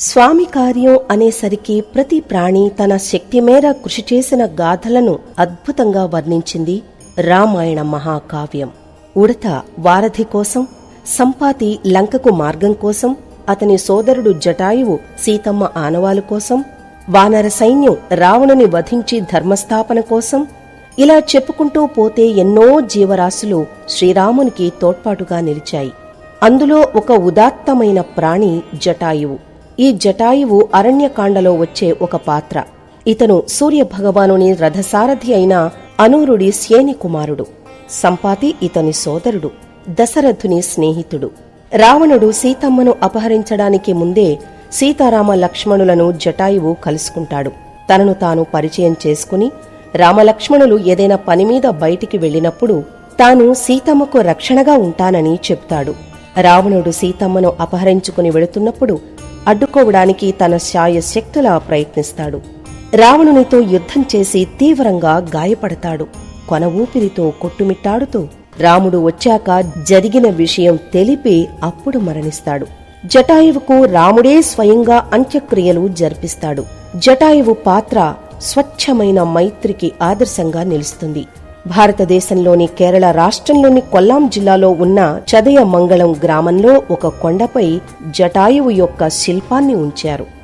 స్వామి కార్యం అనేసరికి ప్రతి ప్రాణి తన శక్తి మేర కృషి చేసిన గాథలను అద్భుతంగా వర్ణించింది రామాయణ మహాకావ్యం. ఉడత వారధి కోసం సంపాతి లంకకు మార్గం కోసం అతని సోదరుడు జటాయువు సీతమ్మ ఆనవాలు కోసం వానర సైన్యం రావణుని వధించి ధర్మస్థాపన కోసం ఇలా చెప్పుకుంటూ పోతే ఎన్నో జీవరాశులు శ్రీరామునికి తోడ్పాటుగా నిలిచాయి. అందులో ఒక ఉదాత్తమైన ప్రాణి జటాయువు. ఈ జటాయువు అరణ్యకాండలో వచ్చే ఒక పాత్ర. ఇతను సూర్య భగవానుని రథసారథి అయిన అనూరుడి శ్యేని కుమారుడు సంపాతి ఇతని సోదరుడు. దశరథుని స్నేహితుడు. రావణుడు సీతమ్మను అపహరించడానికి ముందే సీతారామ లక్ష్మణులను జటాయువు కలుసుకుంటాడు. తనను తాను పరిచయం చేసుకుని రామలక్ష్మణులు ఏదైనా పని మీద బయటికి వెళ్ళినప్పుడు తాను సీతమ్మకు రక్షణగా ఉంటానని చెప్తాడు. రావణుడు సీతమ్మను అపహరించుకుని వెళుతున్నప్పుడు అడ్డుకోవడానికి తన శాయశక్తులా ప్రయత్నిస్తాడు. రావణునితో యుద్ధం చేసి తీవ్రంగా గాయపడతాడు. కొన ఊపిరితో కొట్టుమిట్టాడుతూ రాముడు వచ్చాక జరిగిన విషయం తెలిపి అప్పుడు మరణిస్తాడు. జటాయువుకు రాముడే స్వయంగా అంత్యక్రియలు జరిపిస్తాడు. జటాయువు పాత్ర స్వచ్ఛమైన మైత్రికి ఆదర్శంగా నిలుస్తుంది. భారతదేశంలోని కేరళ రాష్ట్రంలోని కొల్లాం జిల్లాలో ఉన్న చదయ మంగళం గ్రామంలో ఒక కొండపై జటాయువు యొక్క శిల్పాన్ని ఉంచారు.